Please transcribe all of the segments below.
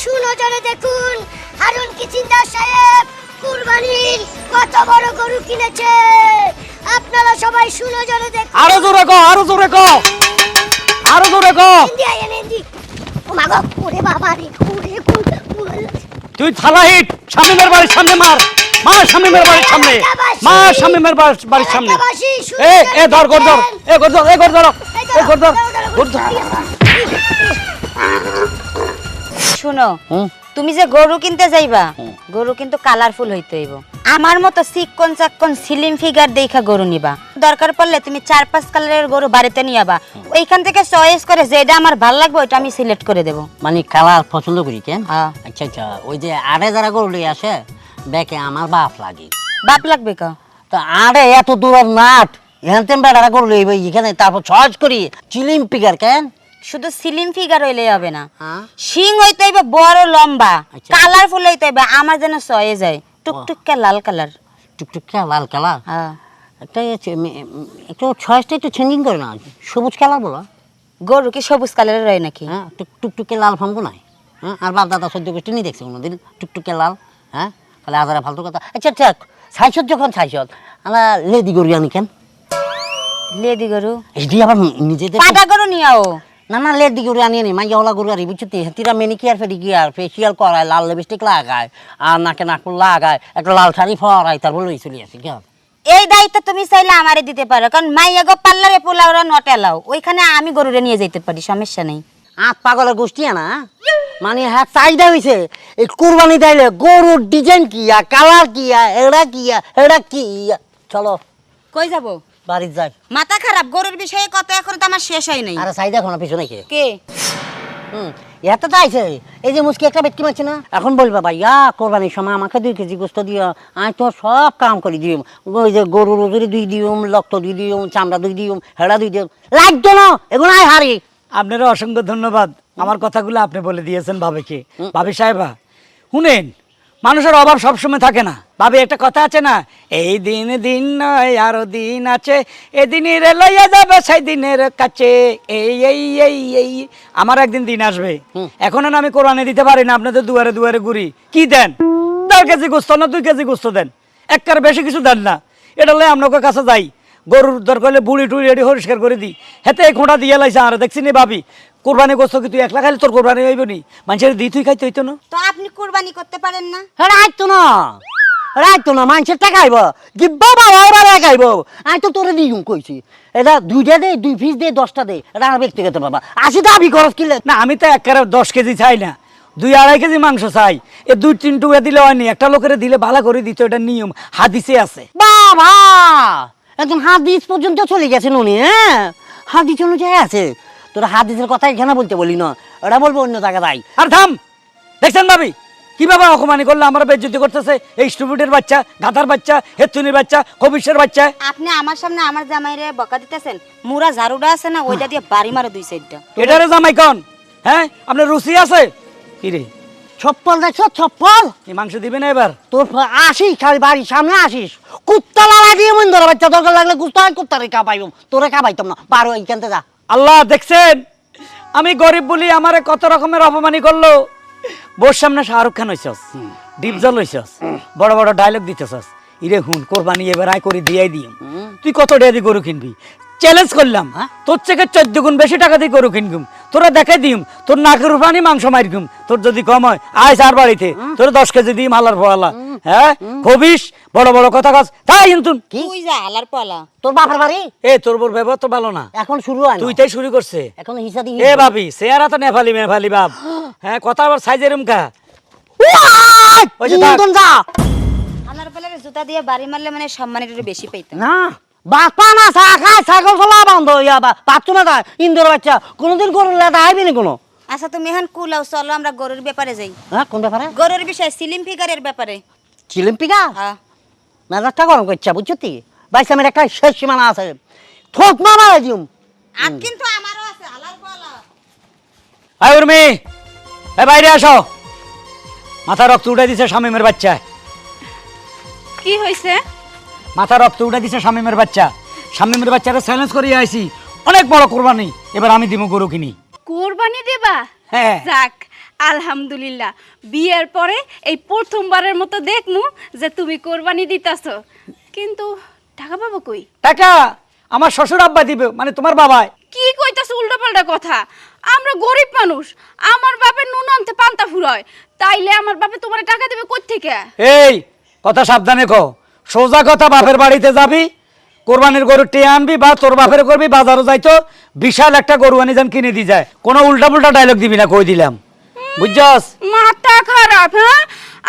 সুনজরে দেখুন হারুন কিচিন্দার সাহেব? কুরবানির কত বড় গরু কিনেছে? আপনারা সবাই সুনজরে দেখুন। আরও জোরে কো আরও জোরে কো আরও জোরে কো ইন্ডিয়া এনএনডি ও মাগো ওরে বাবা রে ওরে তুই থালা হিট শামিমের বাড়ির সামনে মার। মার শামিমের বাড়ির সামনে। মার শামিমের বাড়ির- বাড়ির সামনে। এ এ ধর গর ধর। এ গর ধর এ গর ধর। এ গর ধর। গর ধর। শুনো তুমি যে গরু কিনতে যাইবা গরু কিন্তু কালারফুল হইতে হইব। আমার মতো চিকন চাক্কন সিলিম ফিগার দেখা গরু নিবা। দরকার পড়লে তুমি চার পাঁচ কালারের গরু বাড়িতে নিয়ে আবা। ওইখান থেকে চয়েস করে যেটা আমার ভালো লাগবে ওইটা আমি সিলেক্ট করে দেবো। মানে কালার পছন্দ করি কেন। আচ্ছা আচ্ছা ওই যে আড়ে যারা গরু লিয়ে আসে দেখে আমার বাপ লাগে। বাপ লাগবে কা? তো আরে এত দূরের নাট এখান থেকে বেড়ারা গরু লিয়ে এখানে তারপর চয়েস করি চিলিম ফিগার কেন? শুধু সিলিম ফিগার হইলে হবে না। হ্যাঁ। শিং হইতে হইবে বড় লম্বা। আচ্ছা। কালারফুল হইতে হইবে আমার যেন চয়ে যায়। টুকটুকে লাল কালার টুকটুক লাল কালার হ্যাঁ। একটা একটু চয়েসটা একটু চেঞ্জিং করে না সবুজ কালার বলো। গরু কি সবুজ কালারের হয় নাকি? হ্যাঁ টুক টুকটুকে লাল ফাঙ্গু নাই। হ্যাঁ আর বাপ দাদা সদ্য গোষ্ঠী নিয়ে দেখছি কোনোদিন। টুকটুকে লাল হ্যাঁ? তাহলে আজারা ফালতু কথা। আচ্ছা আচ্ছা ছাইছত যখন ছাইছত আমরা লেদি গরু আনি কেন? লেদি গরু? এটি আবার নিজেদের পাটা গরু নিয়াও না না লেদি গরু আনি আনি মাইয়া ওলা গরু আনি বুঝছ তিরা মেনিকিয়ার ফেডিকিয়ার ফেসিয়াল করায় লাল লিপস্টিক লাগায় আর নাকে নাকুল লাগায় একটা লাল শাড়ি ফরায় তারপর লই চলে আসি কেন এই দায়িত্ব তুমি চাইলে আমারে দিতে পারো কারণ মাইয়া গো পার্লারে পোলাওরা নট এলাও ওইখানে আমি গরুরে নিয়ে যেতে পারি সমস্যা নেই। আত পাগলের গোষ্ঠী না মানে হ্যাঁ চাহিদা হয়েছে এই কুরবানি দিলে গরুর ডিজাইন কি আর কালার কি আর এরা কি আর এরা কি চলো। কই যাব? বাড়ির যাই। মাথা খারাপ গরুর বিষয়ে কথা এখন তো আমার শেষ হয় নাই। আরে চাহিদা কোনো পিছনে কে। কে? হুম এত তো আইছে। এই যে মুসকি একটা বেটকি মারছে না? এখন বলবা ভাইয়া কোরবানির সময় আমাকে দুই কেজি গোস্ত দিও। আমি তো সব কাম করে দিম। ওই যে গরুর উজুরি দুই দিম লক্ত দুই দিম চামড়া দুই দিম হেড়া দুই দিম। লাগতো না এগুলো আয় হারি আপনারা অসংখ্য ধন্যবাদ। আমার কথাগুলো আপনি বলে দিয়েছেন ভাবে ভাবিকে ভাবি সাহেবা শুনেন মানুষের অভাব সবসময় থাকে না। ভাবি একটা কথা আছে না? এই দিন দিন নয় আরও দিন আছে। এদিনের লইয়া যাবে সেই দিনের কাছে। এই এই এই এই। আমার একদিন দিন আসবে। এখন আমি কোরআনে দিতে পারি না আপনাদের দুয়ারে দুয়ারে ঘুরি। কি দেন? দেড় কেজি গোস্ত না দুই কেজি গোস্ত দেন? একটার বেশি কিছু দেন না। এটা লই আপনাকে কাছে যাই। গরুর দরকার হলে বুড়ি টুড়ি রেডি পরিষ্কার করে দিই। হেতে খোঁটা দিয়ে লাইছে আর দেখছি নি ভাবি? কোরবানি করছ কি তুই একলা খাইলে তোর কোরবানি হইব নি? মানুষের দি তুই খাইতে হইতো না। তো আপনি কোরবানি করতে পারেন না? রাইতো না। রাইতো না মানুষের টাকা আইব দিব্বা বাবা ওরা আমি তো তোরে দিই কইছি। এটা দুইটা দে দুই পিস দে দশটা দে। এটা আমার ব্যক্তিগত বাবা আশি দাবি খরচ কিলে। না আমি তো একেবারে দশ কেজি চাই না। দুই আড়াই কেজি মাংস চাই। এ দুই তিন টুকরা দিলে হয়নি একটা লোকের দিলে ভালো করে দিত এটা নিয়ম। হাদিসে আছে। বাবা! একদম হাদিস পর্যন্ত চলে গেছে নুনি হ্যাঁ? হাদিস অনুযায়ী আছে। তোরা হাদিসের কথা এখানে বলতে বলি না ওরা বলব অন্য জায়গা যাই। আর থাম! দেখছেন ভাবি? কীভাবে অকমানি করলে? আমরা বেজ্জতি করতেছে। এই স্টুপিডের বাচ্চা গাধার বাচ্চা হেতুনির বাচ্চা কবিশের বাচ্চা। আপনি আমার সামনে আমার জামাইরে বকা দিতেছেন মুরা ঝাড়ুটা আছে না ওইটা দিয়ে বাড়ি মারো দুই সাইডটা। এটারে জামাই কন? হ্যাঁ? আপনার রুচি আছে? কি রে? ছপ্পল দেখছ? ছপ্পল এই মাংস দিবে না এবার? তোর আসিস খালি বাড়ির সামনে আসিস। কুত্তা লালা দিয়ে মন ধরে বাচ্চা দরকার লাগলে কুত্তা কুত্তা রে কাপাইব। তোরে কাপাইতাম না। পারো এইখান থেকে যা। আল্লাহ দেখছেন? আমি গরিব বলি আমারে কত রকমের অপমানি করল। বোর সামনে শাহরুখ খান হইছস ডিপজল হইছস, বড় বড় ডায়লগ দিতেছস। ইরে হুন, কোরবানি এবার আয় করে, দিয়াই দিম। তুই কত দিয়ে গরু কিনবি? চ্যালেঞ্জ করলাম তোর থেকে চোদ্দ গুণ বেশি টাকা দিয়ে গরু কিনগুম। তোরা দেখাই দিম, তোর নাকের পানি মাংস মারিগুম তোর যদি কম হয়, আয় চার বাড়িতে। তোর দশ কেজি দিম, হালার ফলা হ্যাঁ? খবিস বড় বড় কথা কাজ তাই কিন্তু তুই যা আলার পালা। তোর বাপের বাড়ি? এ তোর বোর ব্যবহার তো ভালো না। এখন শুরু হয় তুই তাই শুরু করছে। এখন হিসাব এ ভাবি চেহারা তো মেফালি বাপ। হ্যাঁ কথা আবার সাইজের মুখা। ওই যে। যা! আলার পালারে জুতা দিয়ে বাড়ি মারলে মানে সম্মান একটু বেশি পাইতাম না বাপা না চা খায় ছাগল চলা বন্ধ ইয়া বা পাচ্ছ না তা ইন্দোর বাচ্চা। কোনোদিন করলে আইবি না কোনো? আচ্ছা তুমি এখন কুলাও চলো আমরা গরুর ব্যাপারে যাই। হ্যাঁ কোন ব্যাপারে? গরুর বিষয় সিলিম ফিগারের ব্যাপারে। চিলিম্পিকা হ্যাঁ। মেজাজটা গরম করছে বুঝছ তুই বাইশ আমার একটা শেষ সীমানা আছে। থোক মারা দিম আর কিন্তু আমারও আছে আলার পালা আয় উর্মি। এ বাইরে আসো। মাথা রক্ত উঠে দিছে শামিমের বাচ্চা। কি হয়েছে মাথা রক্ত উঠে দিছে শামিমের বাচ্চা। শামিমের বাচ্চারা চ্যালেঞ্জ করিয়ে আইছি। অনেক বড় কোরবানি। এবার আমি দিব গরু কিনি। কোরবানি দেবা? হ্যাঁ। যাক আলহামদুলিল্লাহ। বিয়ের পরে এই প্রথমবারের মতো দেখমু যে তুমি কোরবানি দিতাছ। কিন্তু টাকা পাবো কই? টাকা আমার শ্বশুর আব্বা দিবে মানে তোমার বাবাই। কি কইতাছ উল্টাপাল্টা কথা? আমরা গরিব মানুষ আমার বাপের নুন আনতে পান্তা ফুরয়। তাইলে আমার বাপে তোমার টাকা দেবে কই থেকে এই কথা সাবধানে কো সোজা কথা বাপের বাড়িতে যাবি কোরবানির গরু টেয়ে আনবি বা তোর বাপের করবি বাজারও যাইতো বিশাল একটা গরু আনি যান কিনে দি যায়। কোনো উল্টা পুল্টা ডায়লগ দিবি না কই দিলাম। বুঝছস? মাথা খারাপ হ্যাঁ?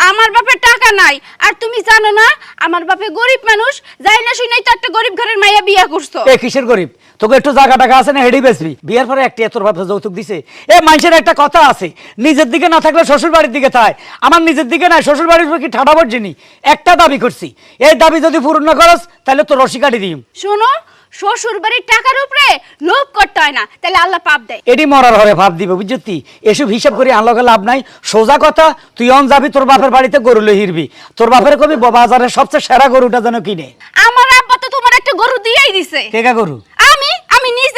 আমার বাপের টাকা নাই। আর তুমি জানো না আমার বাপে গরিব মানুষ যাই না শুনেই তো একটা গরিব ঘরের মাইয়া বিয়া করছ। এ কিসের গরিব? তোকে একটু জায়গা টাকা আছে না হেডি বেসবি বিয়ের পরে একটি তোর বাপে যৌতুক দিছে। এ মানুষের একটা কথা আছে নিজের দিকে না থাকলে শ্বশুর বাড়ির দিকে থায়। আমার নিজের দিকে নাই শ্বশুর বাড়ির উপর কি ঠাডা পড়ছিনি একটা দাবি করছি এই দাবি যদি পূরণ না করস তাহলে তোর রসি কাটি দিম। শোনো শ্বশুর বাড়ির টাকার উপরে লোভ করতে হয় না। তাহলে আল্লাহ পাপ দেয়। এটি মরার হরে ভাব দিবে বুঝতি এসব হিসাব করে আনলকে লাভ নাই। সোজা কথা তুই অন যাবি তোর বাপের বাড়িতে গরু লই হিরবি। তোর বাপের কবি বাজারের সবচেয়ে সেরা গরুটা যেন কিনে। আমার আব্বা তো তোমার একটা গরু দিয়েই দিছে। কেকা গরু? আমি আমি নিজে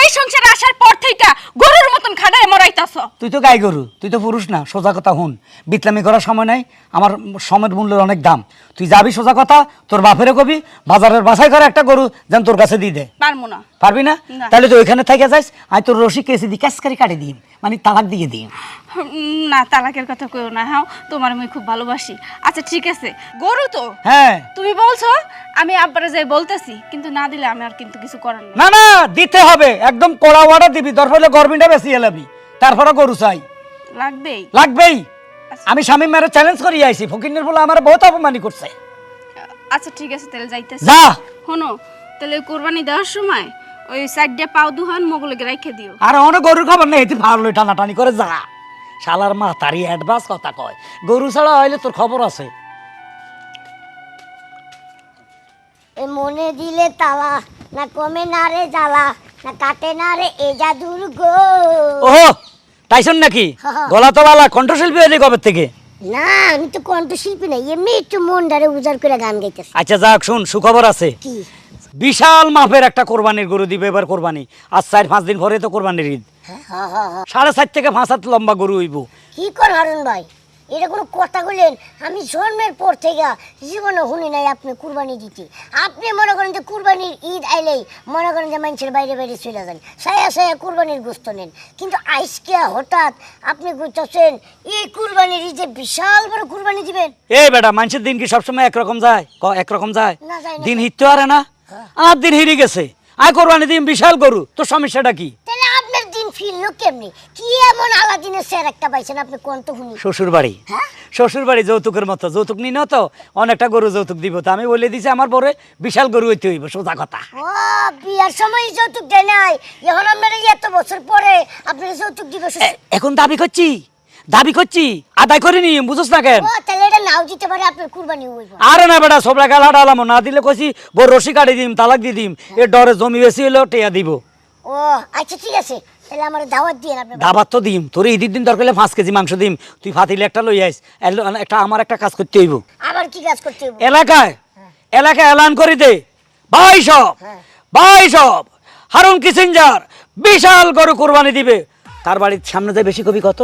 এই সংসারে আসার পর থেকে গরুর মতন খাটায় মরাইতাছ। তুই তো গাই গরু তুই তো পুরুষ না সোজা কথা হুন। বিতলামি করার সময় নাই আমার সময়ের মূল্যের অনেক দাম। তুই যাবি সোজা কথা তোর বাপের কবি বাজারের বাছাই করে একটা গরু যেন তোর কাছে দিয়ে দে। পারব না। পারবি না। তাহলে তো ওইখানে থেকে যাস আমি তোর রসি কেসে দিই ক্যাসকারি কাটি দিই মানে তালাক দিয়ে দিই। না তালাকের কথা কইও না হ্যাঁ তোমার আমি খুব ভালোবাসি। আচ্ছা ঠিক আছে গরু তো? হ্যাঁ। তুমি বলছো আমি আব্বারে যাই বলতেছি কিন্তু না দিলে আমি আর কিন্তু কিছু করার নেই। না না দিতে হবে একদম কড়া ওয়াটা দিবি দরকার হলে গরমিটা বেশি এলাবি তারপরে গরু চাই। লাগবেই। লাগবেই। আমি স্বামী মেরে চ্যালেঞ্জ করিয়ে আইছি ফকিনের বলে আমার বহুত অপমানি করছে। আচ্ছা ঠিক আছে তাহলে যাইতেছি। যা। শোনো তাহলে কোরবানি দেওয়ার সময় ওই সাইডে পাও দুহান মোগুলোকে রেখে দিও। আর অনেক গরুর খবর নেই তুই ভালো টানাটানি করে যা। শালার মা তারই অ্যাডভান্স কথা কয়। গরু ছাড়া হইলে তোর খবর আছে। এ মনে দিলে তালা না কমে না রে জ্বালা না কাটে না রে এ জাদুর গো ওহো টাইসন নাকি? গলা তো বালা কণ্ঠশিল্পী হইলি কবে থেকে? না আমি তো কণ্ঠশিল্পী না এমনি একটু মন ডারে উজাড় করে গান গাইতেছি। আচ্ছা যাক শুন সুখবর আছে। কি? বিশাল মাপের একটা কোরবানির গরু দিবে এবার কোরবানি। আজ চার পাঁচ দিন পরে তো কোরবানির ঈদ। হ্যাঁ হ্যাঁ হ্যাঁ। সাড়ে চার থেকে পাঁচ হাত লম্বা গরু হইব। কি কর হারুন ভাই? এটা কোনো কথা বললেন আমি জন্মের পর থেকে জীবনে শুনি নাই আপনি কুরবানি দিতে। আপনি মনে করেন যে কুরবানির ঈদ আইলেই মনে করেন যে মানুষের বাইরে বাইরে চলে যান। সায়া সায়া কুরবানির গোস্ত নেন। কিন্তু আইসকে হঠাৎ আপনি বুঝতেছেন এই কুরবানির ঈদে বিশাল বড় কুরবানি দিবেন? এই বেটা মানুষের দিন কি সবসময় একরকম যায়? ক একরকম যায়? না, যায় না। দিন হিটতে পারে না। আর দিন হিরে গেছে। আয় কোরবানি দিন বিশাল গরু। তোর সমস্যাটা কি? তাহলে আপনার দিন ফিরলো কেমনি? কি এমন আলাদিনের স্যার একটা পাইছেন? আপনি কোন তো শুনি। শ্বশুর বাড়ি হ্যাঁ? শ্বশুর বাড়ি যৌতুকের মতো। যৌতুক নিন তো অনেকটা গরু যৌতুক দিব। তো আমি বলে দিছি আমার পরে বিশাল গরু হইতে হইব সোজা কথা। ও বিয়ার সময় যৌতুক দেয় নাই। এখন আপনার এই এত বছর পরে আপনার যৌতুক দিবে এখন দাবি করছি? দাবি করছি আদায় করে নি বুঝছ না কেন? ও তাহলে এটা নাও দিতে পারে আপনার কুরবানি হইব আরে না বেটা সবরা গালা ডালামো না দিলে কইছি বড় রশি কাটি দিম তালাক দি দিম এ ডরে জমি বেশি হলেও টেয়া দিব। ও আচ্ছা ঠিক আছে। তাহলে আমার দাওয়াত দিয়ে আপনি দাবার তো দিম তোর ঈদের দিন দরকার হলে কেজি মাংস দিম তুই ফাতিলে একটা লই আইস একটা আমার একটা কাজ করতে হইব। আবার কি কাজ করতে হইব? এলাকায় এলাকায় এলান করে দে। ভাই সব হ্যাঁ। ভাই সব হারুন কিসেঞ্জার বিশাল গরু কোরবানি দিবে। তার বাড়ির সামনে যায় বেশি কবি কত?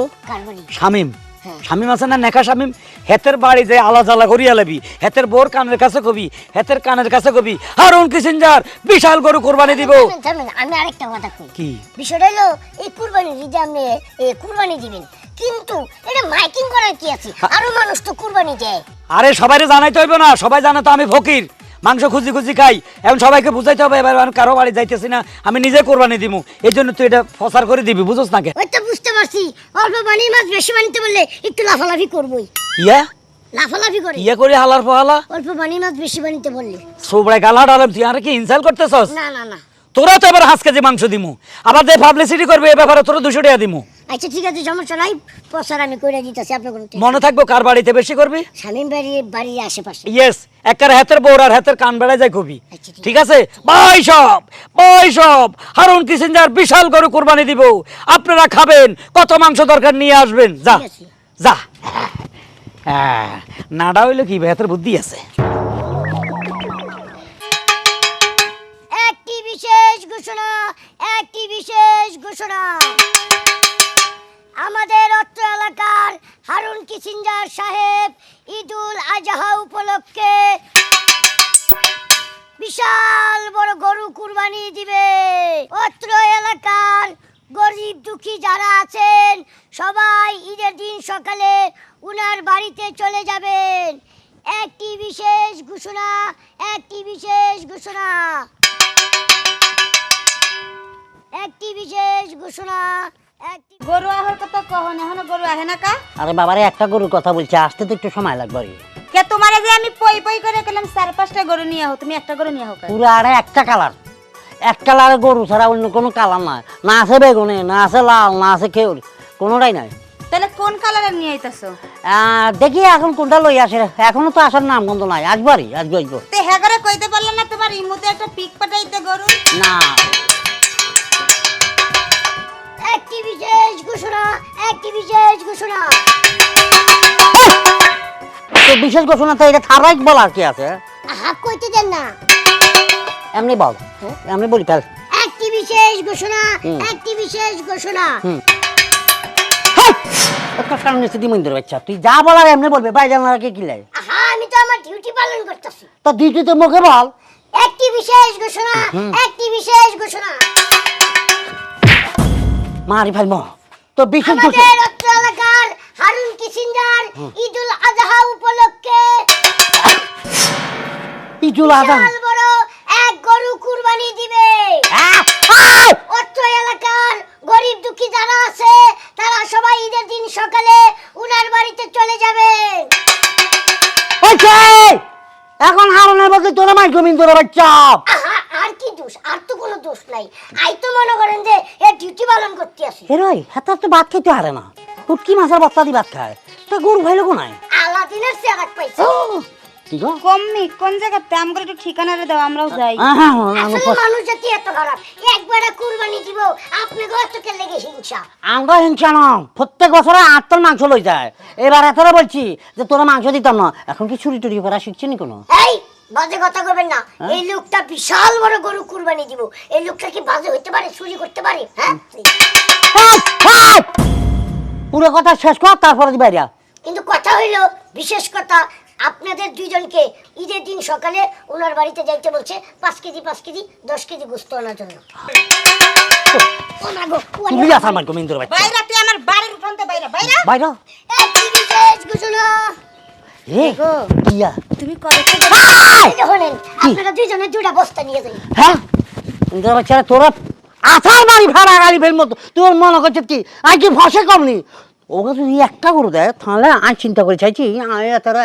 শামিম। হ্যাঁ। শামিম আছে না নেকা শামিম? হেতের বাড়ি যে আলা জ্বালা করিয়া লাবি হেতের বোর কানের কাছে কবি হেতের কানের কাছে কবি। হারুন কিসেঞ্জার বিশাল গরু কোরবানি দিব। আমি আরেকটা কথা কই। কি? বিষয়টা হলো এই কুরবানি ঈদে আপনি কুরবানি দিবেন। কিন্তু এটা মাইকিং করার কি আছে? আরও মানুষ তো কুরবানি দেয়। আরে সবাইরে জানাইতে হইব না সবাই জানে তো আমি ফকির। মাংস খুঁজি খুঁজি খাই। এখন সবাইকে বুঝাইতে হবে এবার আমি কারও বাড়ি যাইতেছি না আমি নিজে কোরবানি দিব এই জন্য তুই এটা প্রচার করে দিবি বুঝোস না কে? ওই তো বুঝতে পারছি। অল্প পানি মাছ বেশি মানিতে বললে একটু লাফালাফি করবই। ইয়া? লাফালাফি করে। ইয়া করে হালার পহালা অল্প বানিয়ে মাছ বেশি মানিতে বললে। সবাই গালা ডালাম তুই আর কি ইনসাল করতেছস? না না না। তোরা তো এবার হাঁস কেজি মাংস দিমু। আবার যে পাবলিসিটি করবে এ ব্যাপারে তোরা দুশো টাকা দিমু। আচ্ছা ঠিক আছে সমস্যা নাই। প্রচার আমি করে দিতেছি আপনার কোনো মনে থাকব কার বাড়িতে বেশি করবি? স্বামীর বাড়ির বাড়ির আশেপাশে। ইয়েস একবার হাতের বউর আর হাতের কান বেড়ায় যায় কবি আচ্ছা, ঠিক আছে। ভাই সব ভাই সব হারুন কিসেঞ্জার বিশাল গরু কোরবানি দিব। আপনারা খাবেন কত মাংস দরকার নিয়ে আসবেন। যা যা। হ্যাঁ নাডা হইল কি হাতের বুদ্ধি আছে? ঘোষণা, একটি বিশেষ ঘোষণা। আমাদের অত্র এলাকার হারুন কিসিঞ্জার সাহেব ঈদুল আজহা উপলক্ষে বিশাল বড় গরু কুরবানি দিবে। অত্র এলাকার গরিব দুঃখী যারা আছেন, সবাই ঈদের দিন সকালে উনার বাড়িতে চলে যাবেন। একটি বিশেষ ঘোষণা, একটি বিশেষ ঘোষণা। একটি বিশেষ ঘোষণা একটি গরু আহার কথা কহন এখনও গরু আহে না কা? আরে বাবারে একটা গরুর কথা বলছি আসতে তো একটু সময় লাগবে। রে। কে তোমারে যে আমি পই পই করে গেলাম চার পাঁচটা গরু নিয়ে আহো তুমি একটা গরু নিয়ে আহো কা? পুরো আরে একটা কালার। এক কালারের গরু ছাড়া অন্য কোনো কালার নাই। না আছে বেগুনে না আছে লাল না আছে কেউর কোনোটাই নাই। তাহলে কোন কালারের নিয়ে আইতাছো? আহ, দেখি এখন কোনটা লই আসে এখনও তো আসার নাম গন্ধ নাই আসবারই আসব আসব তে হেগারে কইতে পারলে না তোমার ইমুতে একটা পিক পাঠাইতে গরু? না। একটি বিশেষ ঘোষণা একটি বিশেষ ঘোষণা। তো বিশেষ ঘোষণা তো এটা থারাই বলার কি আছে? হাত কইতে দেন না। এমনি বল এমনি বলি তাহলে। একটি বিশেষ ঘোষণা। একটি বিশেষ ঘোষণা একটা কারণ হচ্ছে দিমন্দির বাচ্চা তুই যা বলার এমনি বলবে বাইরে না কে কি লাগে? আমি তো আমার ডিউটি পালন করতেছি। তো দুইটি তো মুখে বল। একটি বিশেষ ঘোষণা একটি বিশেষ ঘোষণা। মারি ফেলব। তো বিশেষ ঘোষণা আমাদের অত্র এলাকার হারুন কিসিঞ্জার ঈদুল আজহা উপলক্ষে আজান বিশাল বড় এক গরু কুরবানি দিবে! অত্র এলাকার গরিব দুঃখী যারা আছে তারা সবাই ঈদের দিন সকালে উনার বাড়িতে চলে হয়েছে! এখন হারনের বলতে তোরা মাই গমিন তোরা বাচ্চা আহা, আর কি দোষ আর তো কোনো দোষ নাই আই তো মনে করেন যে এ ডিউটি পালন হাতার তো ভাত খেতে হারে না। মাছের বস্তা দি ভাত খায়। তো গরু ভাইলো কোনায় আলাদিনের চেরাক পাইছে। কি গো? কমনি কোন জায়গাতে? একটু ঠিকানারে দাও আমরাও যাই। মানুষ জাতি এত খারাপ। একবারে কুরবানি দিব আপনি গতকে লেগে হিংসা। আমরা হিংসা ন প্রত্যেক বছরে মাংস লই যায়। এবার এতটা বলছি যে তোরা মাংস দিতাম না এখন কি চুরি টুরি করা শিখছি নি কোনো? এই বাজে কথা করবেন না। এই লোকটা বিশাল বড় গরু কুরবানি দিব। এই লোকটা কি বাজে হইতে পারে চুরি করতে পারে? হ্যাঁ! পুরো কথা শেষ কর তারপরে দি বাইরা কিন্তু কথা হইল বিশেষ কথা আপনাদের দুইজনকে ঈদের দিন সকালে ওনার বাড়িতে যাইতে বলছে পাঁচ কেজি পাঁচ কেজি দশ কেজি গোস্ত আনার জন্য। তুমি বাচ্চা। বাইরা তুই আমার বাড়ির উঠানতে বাইরা বাইরা। বাইরা? একটি বিশেষ ঘোষণা? এ কিয়া তুমি করে হলেন আপনারা দুইজনে দুইটা বস্তা নিয়ে যাই হ্যাঁ? বাচ্চারা তোরা আসার বাড়ি ভাড়া গাড়ি ফের মতো। তোর মনে করছে কি? আর কি ফসে কমনি ওকে যদি একটা করে দেয় তাহলে আমি চিন্তা করে চাইছি আমি তারা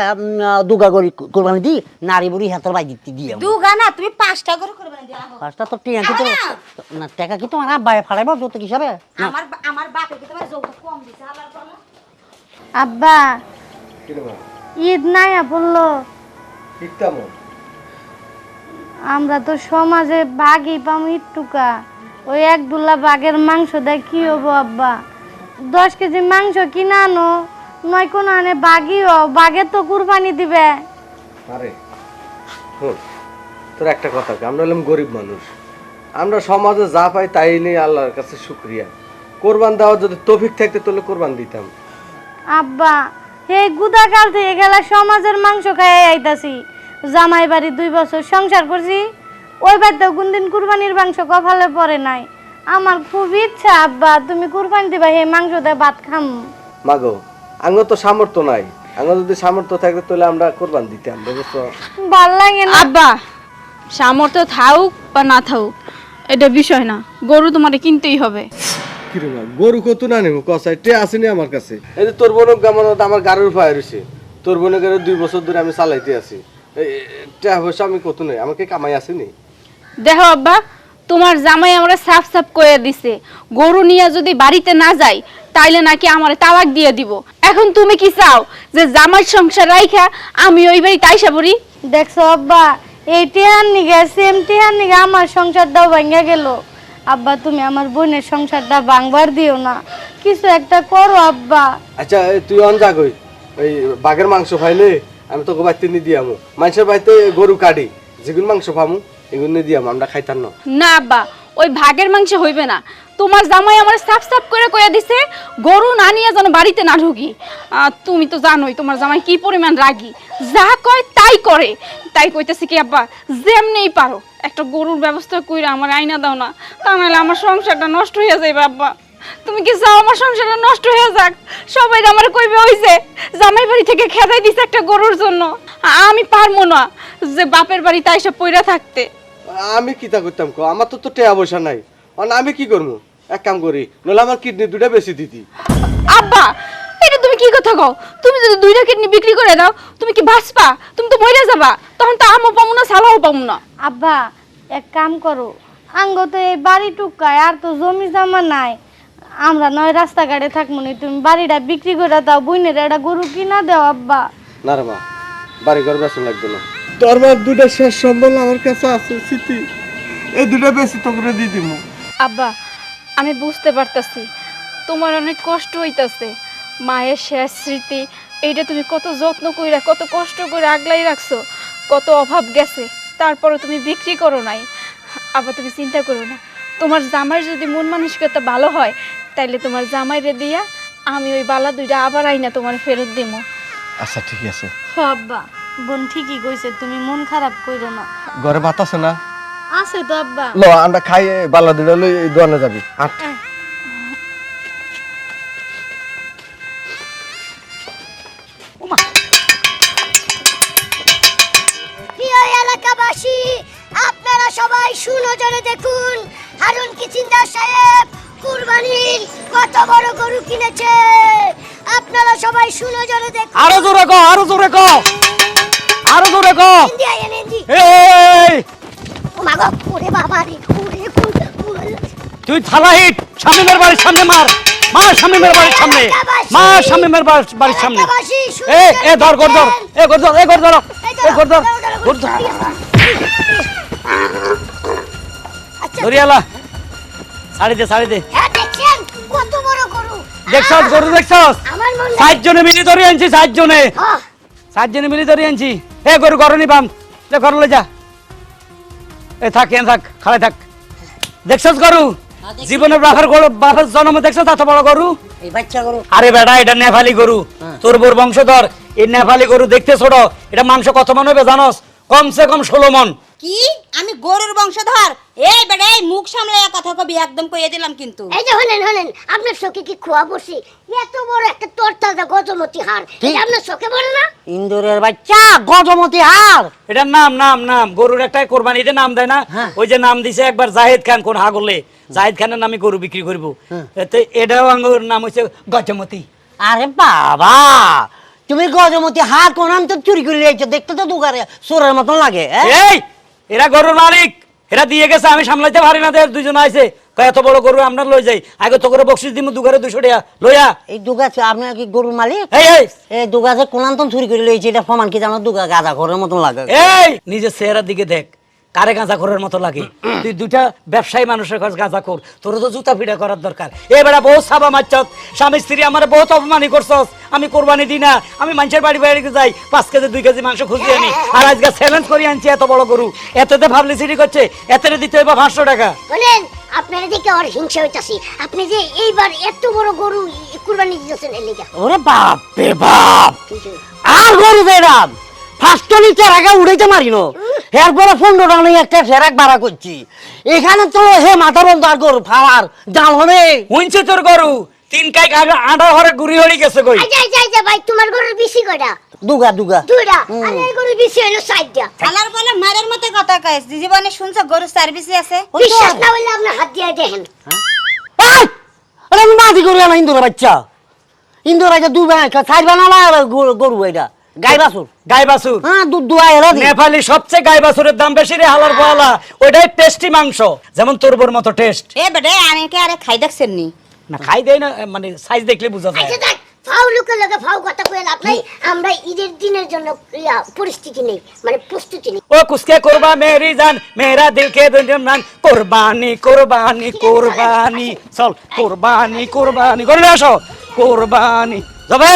দুগা গড়ি কোরবানি দিই নারী বুড়ি হাতের বাই দিতে দিয়ে দু গানা তুমি পাঁচটা গরু করবে না দিও পাঁচটা তো টিয়া কি তো না টাকা কি তোমার? আব্বায় ফাড়াইব যত হিসাবে? না। আমার আমার বাপে কি তোমার যৌতুক কম দিছে? আবার বলো। আব্বা ঈদ নাই বলল। আমরা তো সমাজে বাঘই পাম ইটুকা ওই এক দুলা বাঘের মাংস দেয় কি হব আব্বা? দশ কেজি মাংস কিনা আনো নয় কোনো আনে বাঘিও বাঘে তো কুরবানি দিবে। আরে শোন তোর একটা কথা কি, আমরা হলাম গরিব মানুষ। আমরা সমাজে যা পাই তাই নিয়ে আল্লাহর কাছে শুক্রিয়া। কোরবান দেওয়ার যদি তৌফিক থাকতে তাহলে কোরবান দিতাম। আব্বা এই গুদাকাল থেকে গেলা সমাজের মাংস খাই আইতাছি। জামাই বাড়ি দুই বছর সংসার করছি ওই বাড়িতেও কোনদিন কুরবানির মাংস কপালে পড়ে নাই। আমার খুব ইচ্ছা আব্বা তুমি কুরবানি দিবা হে মাংস দিয়ে ভাত খাম। মাগো আঙ্গ তো সামর্থ্য নাই। আঙ্গ যদি সামর্থ্য থাকতে তাহলে আমরা কোরবান দিতাম বুঝছ? ভালো লাগে না। আব্বা সামর্থ্য থাকুক বা না থাকুক এটা বিষয় না। গরু তোমারে কিনতেই হবে। কিরমা গরু কত না নেব? কসাই টে আসেনি আমার কাছে? এই যে তোর বোনক গামানত আমার গাড়ির পায়ে রয়েছে তোর গাড়ি দুই বছর ধরে আমি চালাইতে আছি। টাকা পয়সা আমি কত নেই? আমাকে কামাই আসেনি দেখো আব্বা তোমার জামাই আমরা সাফ সাফ করে দিছে। গরু নিয়ে যদি বাড়িতে না যাই তাইলে নাকি আমার তালাক দিয়ে দিব। এখন তুমি কি চাও যে জামাই সংসার রাইখা আমি ওই বাড়ি তাইসা পড়ি? দেখছ আব্বা এই টিহার নিগে সেম টিহার নিগে আমার সংসারটাও ভাঙ্গা গেল। আব্বা তুমি আমার বোনের সংসারটা ভাঙবার দিও না। কিছু একটা করো আব্বা। আচ্ছা তুই অন যা কই। ওই বাঘের মাংস খাইলে আমি তোকে বাড়িতে নিয়ে দিয়ামু। মানুষের বাড়িতে গরু কাটি। যেগুলো মাংস পামু এগুলো দিয়াম, আমরা খাইতাম না। না আব্বা, ওই ভাগের মাংস হইবে না। তোমার জামাই আমার সাফ সাফ করে কয়ে দিছে, গরু না নিয়ে যেন বাড়িতে না ঢুকি। তুমি তো জানোই তোমার জামাই কি পরিমাণ রাগী। যা কয় তাই করে। তাই কইতেছে কি আব্বা, যেমনেই পারো, একটা গরুর ব্যবস্থা কইরা আমার আইনা দাও না। তা নাহলে আমার সংসারটা নষ্ট হয়ে যাবে আব্বা। তুমি কি চাও আমার সংসারটা নষ্ট হয়ে যাক? সবাই আমার কইবে হইছে জামাই বাড়ি থেকে খেদাই দিছে একটা গরুর জন্য। আমি পারব না যে বাপের বাড়িতে এসে পইরা থাকতে। আমি কি তা করতাম কো? আমার তো তো টেয়া পয়সা নাই। অন আমি কি করব এক কাম করি নলে আমার কিডনি দুটা বেশি দিতি। আব্বা এটা তুমি কি কথা কও? তুমি যদি দুইটা কিডনি বিক্রি করে দাও তুমি কি বাঁচবা? তুমি তো মরে যাবা তখন তো আমও পাবো না সালাও পাবো না। আব্বা এক কাম করো। আঙ্গ তো এই বাড়ি টুকায় আর তো জমি জমা নাই। আমরা নয় রাস্তাঘাটে থাকব নি। তুমি বাড়িটা বিক্রি করে দাও বইনের একটা গরু কিনা দাও আব্বা। না রে মা বাড়ি ঘর বেসন লাগবে না। তোর মার দুটা শেষ সম্বল আমার কাছে আছে স্মৃতি। এই দুটা বেশি তো করে দিয়ে দিব আব্বা আমি বুঝতে পারতাছি। তোমার অনেক কষ্ট হইতাছে। মায়ের শেষ স্মৃতি এইটা তুমি কত যত্ন কইরা কত কষ্ট করে আগলাই রাখছো। কত অভাব গেছে তারপরে তুমি বিক্রি করো নাই। আবার তুমি চিন্তা করো না। তোমার জামাই যদি মন মানসিকতা ভালো হয় তাইলে তোমার জামাইরে দিয়া আমি ওই বালা দুইটা আবার আইনা তোমার ফেরত দিমো। আচ্ছা ঠিক আছে। আব্বা। বোন ঠিকই কইছে তুমি মন খারাপ কইরো না। ঘরে ভাত আছে না? আছে তো আব্বা। ল আমরা খাই বালা দুটা লই দোয়ানে যাবি। আট। এলাকাবাসী আপনারা সবাই সুনজরে দেখুন। হারুন কিচিন্দার সাহেব কুরবানির কত বড় গরু কিনেছে? আপনারা সবাই সুনজরে দেখুন। আরও জোরে কো আরও জোরে কো আরও জোরে কো হিন্দি আইয়েন হিন্দি এই ও মাগো ওরে বাবা রে ওরে তুই থালা হিট শামিমের বাড়ির সামনে মার। মার শামিমের বাড়ির সামনে। মার শামিমের বাড়ির- সামনে। এ এ ধর গর ধর। এ গর ধর এ গর ধর। এ গর ধর। গর ধর। আচ্ছা। ধরিয়ালা। দে ছাড়ি দে। হ্যাঁ দেখছেন? কত বড় গরু। দেখছস গরু দেখছস? আমার মন সাত জনে মিলি ধরে আনছি সাত জনে। হ্যাঁ সাত জনে মিলি ধরে আনছি। এ গরু গরনি যা এ থাক এন থাক খাড়াই থাক। দেখছস গরু? জীবনের বাপের গরু বাপের জন্ম দেখছস এত বড় গরু? এই বাচ্চা গরু। আরে বেটা এটা নেপালি গরু। তোর বোর বংশধর। এই নেপালি গরু দেখতে ছোট। এটা মাংস কত মন হবে জানোস? কমসে কম ষোলো মন। কি? আমি গরুর বংশধর। এই বেটা এই মুখ সামলাইয়া কথা কবি একদম কইয়ে দিলাম কিন্তু। এই যে হলেন হলেন আপনার চোখে কি খোয়া বসি? এত বড় একটা তরতাজা গজমতি হার এই আপনার চোখে বলে না? ইন্দুরের বাচ্চা গজমতি হার। এটার নাম নাম নাম। গরুর একটা কোরবানিতে নাম দেয় না? হ্যাঁ। ওই যে নাম দিছে একবার জাহেদ খান কোন হাগলে। জাহেদ খানের নামে গরু বিক্রি করব। এতে এটাও আঙ্গুর নাম হচ্ছে গজমতি। আরে বাবা! তুমি গজমতি হার কোন আমি তো চুরি করে লিয়েছো দেখতে তো দুগারে চোরের মতন লাগে হ্যাঁ? এই! এরা গরুর মালিক। এরা দিয়ে গেছে আমি সামলাইতে পারি না দুজন আইছে। এত বড় গরু আমরা লই যাই। আগে তো করে বকশিস দিমু দুগারে দুশো টাকা। লইয়া। এই দুগাছে আপনি কি গরুর মালিক? এই এই। এই দুগাছে কোনান্তন চুরি করে লইছে এটা প্রমাণ কি জানো? দুগা গাদা ঘরের মতন লাগে। এই নিজের চেহারার দিকে দেখ। কারে গাঁজা করার মতো লাগে? তুই দুইটা ব্যবসায়ী মানুষের কাছে গাঁজা কর তোর তো জুতা পিটা করার দরকার। এ বেড়া বহুত সাবা মারছত স্বামী স্ত্রী আমার বহুত অপমানি করছস আমি কোরবানি দিই না আমি মানুষের বাড়ি বাড়ি যাই পাঁচ কেজি দুই কেজি মাংস খুঁজে আনি আর আজকে চ্যালেঞ্জ করে আনছি এত বড় গরু। এততে পাবলিসিটি করছে এততে দিতে হবে পাঁচশো টাকা। বলেন আপনারা দেখে আর হিংসা হইতাছি আপনি যে এইবার এত বড় গরু কুরবানি দিতেছেন এর ওরে বাপ! রে বাপ আর গরু বেরাম ফার্স্ট নিচের আগে উড়াইতে মারিনো। এরপরে পনেরো টাকা একটা ফেরাক ভাড়া করছি। এখানে তো হে মাথা বন্ধ আর গরু ফাওয়ার জাল হবে হুঁচে তোর গরু? তিন কাই আগে আটা ঘরে ঘুরি হয়ে গেছে কই? আই যাই যাই যা ভাই তোমার গরুর বেশি কয়টা? দুগা দুগা। আর এই গরুর বেশি হলো চারটা। খালার বলে মারের মতো কথা কয় জীবনে শুনছো গরুর সার্ভিসে আছে? বিশ্বাস না হলে আপনি হাত দিয়ে দেখেন। এই! আরে মাঝি গরু না ইন্দুরের বাচ্চা। ইন্দুর আগে দুই ভাই চার বানালা আর গরু- গরু এটা। গাই বাছুর গাই বাছুর হ্যাঁ দুধ দুয়া এরা নেপালি সবচেয়ে গাই বাছুরের দাম বেশি রে হালার পালা ওইটাই টেস্টি মাংস। যেমন তোরবোর মতো টেস্ট এ বেটা আমি কি আরে খাই দেখছেন নি? না খাই দেয় না মানে সাইজ দেখলে বোঝা যায়। আচ্ছা ফাউ লোকের লগে ফাউ কথা কয়ে লাভ নাই। আমরা ঈদের দিনের জন্য পরিস্থিতি নেই মানে প্রস্তুতি নেই। ও কুসকে কোরবা মেরি জান মেরা দিল কে জান কোরবানি কোরবানি কোরবানি চল কোরবানি কোরবানি। করে আসো। কোরবানি। যাবে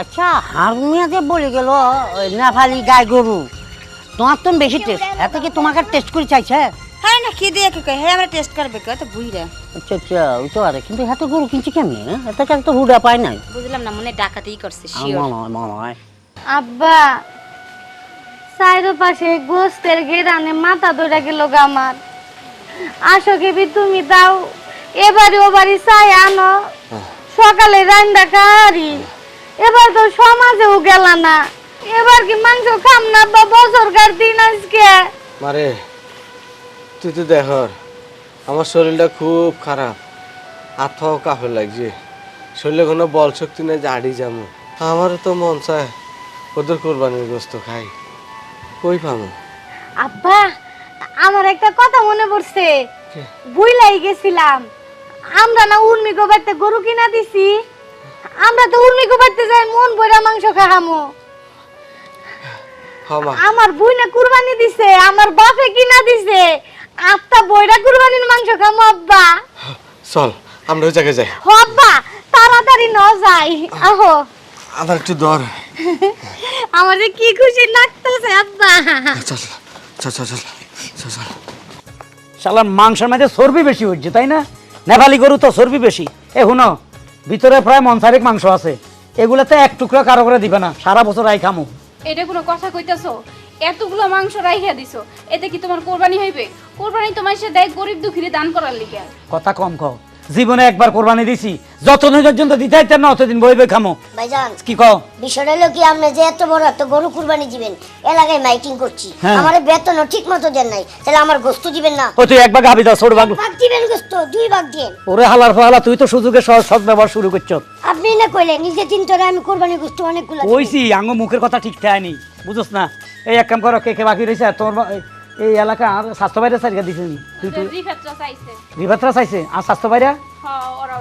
আচ্ছা হারমোনিয়া যে বলে গেল ওই নেপালি গাই গরু। তোমার তো বেশি টেস্ট এত কি তোমাকে টেস্ট করে চাইছে? হ্যাঁ না কি দিয়ে কি হ্যাঁ আমরা টেস্ট করবে কয় তো বুইরা আচ্ছা আচ্ছা ওই তো আরে কিন্তু হাতে গরু কিনছি কেমনি হ্যাঁ? এত কাছে তো হুডা পায় নাই? বুঝলাম না মনে ডাকাতেই করছে শিওর আব্বা সাইডের পাশে গোস্তের গেরানে মাথা ধরে গেল গা আমার। আসো কেবি তুমি দাও। এবারে ও বাড়ি চাই আনো। সকালে রান্না খারি এবার তো সমাজেও গেল না। এবার কি মাংস খাম না বা বছরকার দিন আজকে? মারে তুই তো দেখ আমার শরীরটা খুব খারাপ। আত্মাও কাফে লাগছে। শরীরে কোনো বল শক্তি নেই জাড়ি যাব। আমারও তো মন চায় ওদের কোরবানির গোস্ত খাই। কই পাবো? আব্বা আমার একটা কথা মনে পড়ছে। বুইলাই গেছিলাম। আমরা না উর্মি গোবাইতে গরু কিনা দিছি। আমরা তো উর্মি গোবাইতে যাই মন বইরা মাংস খাহামো। হমা আমার বুই না কুরবানি দিছে আমার বাপে কিনা দিছে। আত্মা বইরা কুরবানির মাংস খামো আব্বা। চল আমরা ওই জায়গায় যাই। হো আব্বা তাড়াতাড়ি ন যাই। আহো। আমার একটু দর। আমার যে কি খুশি লাগতেছে আব্বা। চল চল চল চল চল চল। শালার মাংসের মধ্যে চর্বি বেশি হচ্ছে তাই না? নেপালি গরু তো চর্বি বেশি। এ শুনো ভিতরে প্রায় মনসারিক মাংস আছে। এগুলাতে এক টুকরা কারও করে দিবে না সারা বছর আই খামু। এটা কোনো কথা কইতাছো? এতগুলো মাংস রাইখা দিছো এতে কি তোমার কোরবানি হইবে? কোরবানি তোমার সে দেয় গরিব দুঃখীরে দান করার লিগে। কথা কম কও। জীবনে একবার কোরবানি দিছি। যতদিন পর্যন্ত দিতে হইতেন না অতদিন বই বই খামো। ভাইজান কি কও? বিষয়টা হলো কি আপনি যে এত বড় একটা গরু কুরবানি দিবেন এলাকায় মাইকিং করছি। হ্যাঁ। আমার বেতনও ঠিক মতো দেন নাই তাহলে আমার গোস্ত দিবেন না। ও তুই একবার গাবি দাও ছোট ভাগ। ভাগ দিবেন গোস্ত দুই ভাগ দিন। ওরে হালার ফালা তুই তো সুযোগে সহজ সৎ ব্যবহার শুরু করছ। আপনি না কইলে নিজে তিন তোরে আমি কোরবানি গোস্ত অনেকগুলো কইছি আঙ্গ মুখের কথা ঠিক থায়নি বুঝছ না। এই এক কাম করো কে কে বাকি রইছে তোর এই- এই এলাকা আর স্বাস্থ্য বাইরে সাইডে দিছে নি? তুই তুই রিফাতরা চাইছে। রিভাত্রা চাইছে? আর স্বাস্থ্য বাইরে? হ্যাঁ ওরাও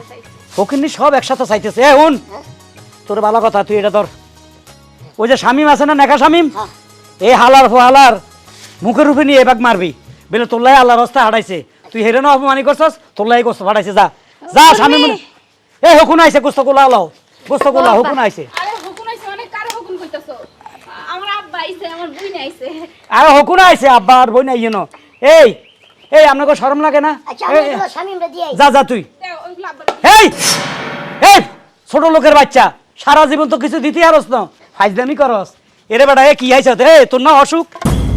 ওখানে সব একসাথে চাইতেছে। এ হুন তোর ভালো কথা তুই এটা ধর। ওই যে শামিম আছে না নেকা শামিম? হ্যাঁ। এই হালার ফো হালার মুখের উপরে নিয়ে এবার মারবি। বেলে তোল্লাই আল্লাহ রাস্তা হারাইছে তুই হেরে না অপমানি করছস তোল্লাই গোস্ত ফাটাইছে যা। যা শামিম এ হুকুন আইছে গোস্ত কোলা আলাও। গোস্ত কোলা হুকুন আইছে অনেক কারে হুকুম কইতাছো আমার আব্বা আইছে আমার বুই আইছে। আরে হুকুন আইছে আব্বা আর বই নাই এই এই আপনাকে শরম লাগে না? আচ্ছা। যা যা তুই। এই এই ছোট লোকের বাচ্চা সারা জীবন তো কিছু দিতে হারস না। ফাইজদামি করস। এরে বেটা এ কি আইছ এ তোর না অসুখ?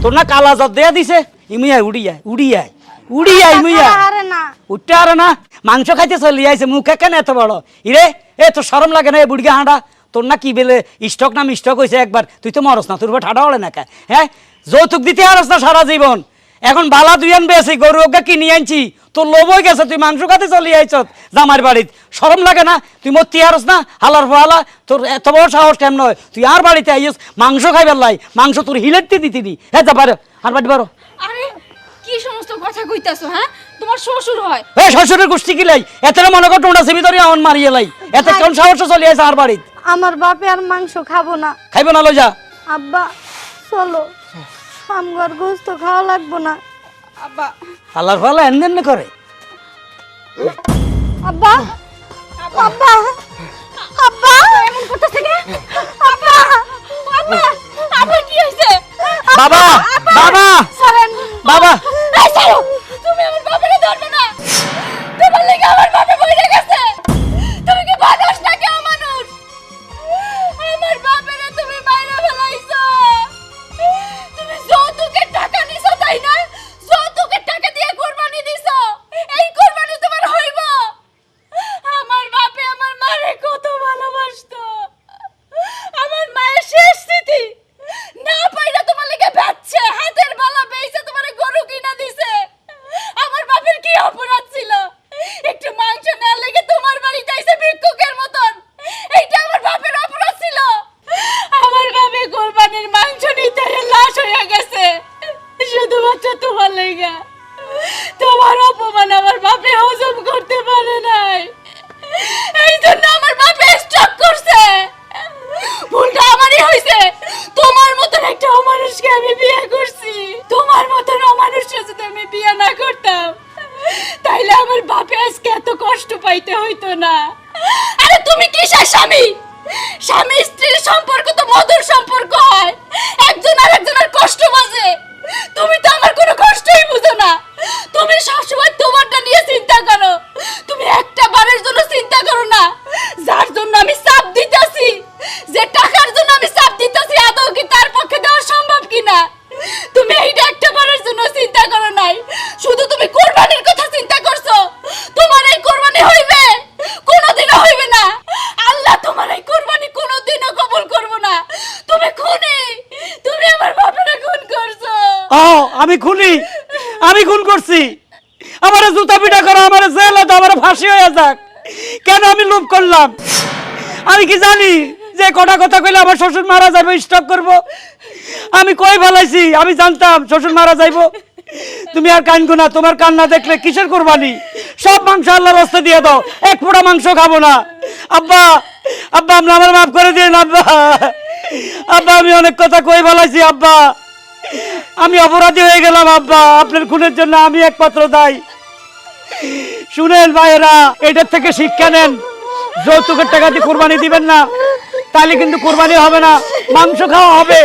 তোর না কালা জত দেয়া দিছে? ইমি আয় উড়ি আয় উড়ি আয় উড়ি আয় ইমি আয়। আরে না। উঠতে আর না। মাংস খাইতে চলি আইছে মুখে কেন এত বড়। ইরে এ তোর শরম লাগে না এ বুড়িকে হাঁটা? তোর না কি বেলে স্টক নাম স্টক হয়েছে একবার? তুই তো মরস না তোর উপর ঠাডা হলে না হ্যাঁ? যৌতুক দিতে হারস না সারা জীবন। এখন বালা দুই আনবে আছি গরু ওকে কিনে আনছি। তোর লোভ হয়ে গেছে তুই মাংস খাতে চলি আইছ জামার বাড়িত। শরম লাগে না? তুই মরতি হারস না? হালার ফালা তোর এত বড় সাহস কেমন নয় তুই আর বাড়িতে আইস মাংস খাইবার লাই মাংস তোর হিলেটতে দিতি নি হ্যাঁ যা পারো আর বাড়ি পারো আরে কি সমস্ত কথা কইতাছো হ্যাঁ? তোমার শ্বশুর হয়। এ শ্বশুরের গোষ্ঠী কিলাই এত মনে কর টোনা সেবি ধরে আমন মারিয়ে লাই। এত কোন সাহস চলে আসে আর বাড়িত? আমার বাপে আর মাংস খাব না। খাইব না লই যা আব্বা চলো। আমগর গোস্ত খাওয়া লাগবো না। আব্বা। আল্লাহর ফালা এন এন করে। আব্বা আব্বা আব্বা। এমন করতেছে কে? আব্বা আব্বা। আব্বা কি হইছে? বাবা বাবা। সরেন। বাবা। এই ছাড়ো। তুমি আমার বাবাকে ধরবে না। তোমার লেগে আমার বাবা মরে গেছে। তুমি কি মানুষ না কেউ মানুষ আমার বাবারে খুনি। আমি খুন করছি। আমার জুতা পিটা করো, আমার জেল আমার ফাঁসি হয়ে যাক। কেন আমি লোভ করলাম? আমি কি জানি যে কটা কথা কইলে আমার শ্বশুর মারা যাবে স্টক করব? আমি কই ফেলাইছি? আমি জানতাম শ্বশুর মারা যাইব। তুমি আর কানগো না তোমার কান্না দেখলে কিসের কোরবানি? সব মাংস আল্লাহর রাস্তা দিয়ে দাও, এক ফোঁটা মাংস খাব না। আব্বা আব্বা, আপনি আমার মাফ করে দিন, আব্বা। আব্বা, আমি অনেক কথা কই ফেলাইছি, আব্বা। আমি অপরাধী হয়ে গেলাম, আব্বা। আপনার খুনের জন্য আমি একমাত্র দায়ী। শুনেন ভাইয়েরা এটার থেকে শিক্ষা নেন। যৌতুকের টাকা দিয়ে কোরবানি দিবেন না, তাহলে কিন্তু কোরবানি হবে না, মাংস খাওয়া হবে।